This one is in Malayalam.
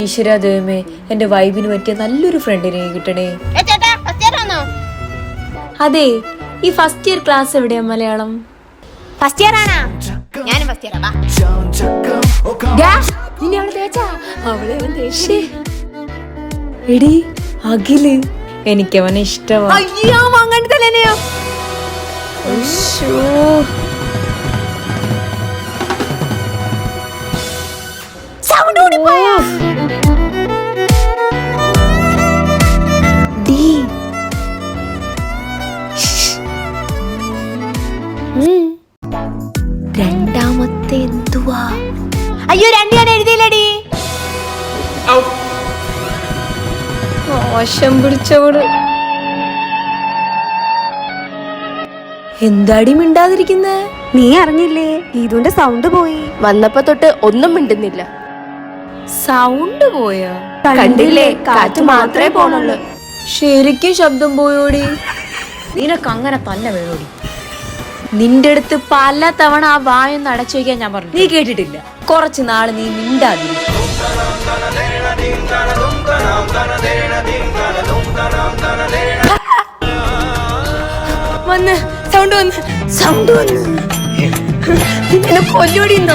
ഈശ്വര ദൈവമേ എന്റെ വൈബിന് പറ്റിയ നല്ലൊരു ഫ്രണ്ടിനെ കിട്ടണേ. അതെ ഈ ഫസ്റ്റ് ഇയർ ക്ലാസ് എവിടെയാ മലയാളം? ഫസ്റ്റ് ഇയർ ആണോ? ഞാനും ഫസ്റ്റ് ഇയർ എടി അഖിൽ എനിക്ക് അവനെ ഇഷ്ടമാണ് സൗണ്ട് കൂടി രണ്ടാമത്തെ എന്തുവാ? അയ്യോ രണ്ട് ഞാൻ എഴുതിയില്ലടി. മോശം പിടിച്ചവൾ. എന്താടി മിണ്ടാതിരിക്കുന്നേ? നീ അറിഞ്ഞില്ലേ ഗീതുവിന്റെ സൗണ്ട് പോയി. വന്നപ്പോ തൊട്ട് ഒന്നും മിണ്ടുന്നില്ല. സൗണ്ട് പോയോ? കണ്ടില്ലേ കാറ്റ് മാത്രമേ പോണുള്ളൂ. ശരിക്കും ശബ്ദം പോയോടി. നിനക്ക് അങ്ങനെ തന്നെ വേണോടി. നിന്റെ അടുത്ത് പല തവണ ആ വായൊന്ന് അടച്ചു വയ്ക്കാൻ ഞാൻ പറഞ്ഞു നീ കേട്ടിട്ടില്ല. കുറച്ച് നാൾ നീ മിണ്ടാതി. വന്ന് സൗണ്ട് വന്ന്. സൗണ്ട് വന്ന്. നിന്നെ എന്താ എന്താ